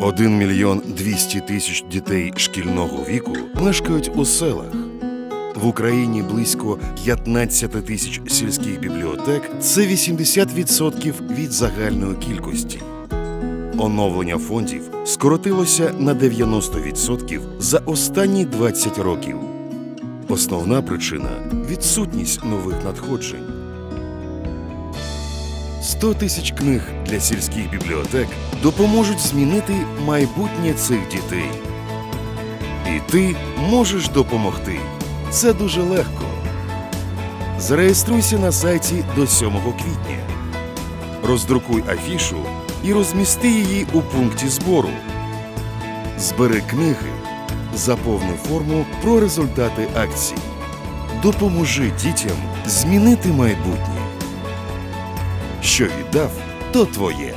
1 мільйон 200 тисяч дітей шкільного віку мешкають у селах. В Україні близько 15 тисяч сільських бібліотек це 80% від загальної кількості. Оновлення фондів скоротилося на 90% за останні 20 років. Основна причина відсутність нових надходжень. 100 тисяч книг для сільських бібліотек допоможуть змінити майбутнє цих дітей. І ти можеш допомогти. Це дуже легко. Зареєструйся на сайті до 7 квітня. Роздрукуй афішу і розмісти її у пункті збору. Збери книги, заповни форму про результати акції. Допоможи дітям змінити майбутнє. Що віддав, то твоє.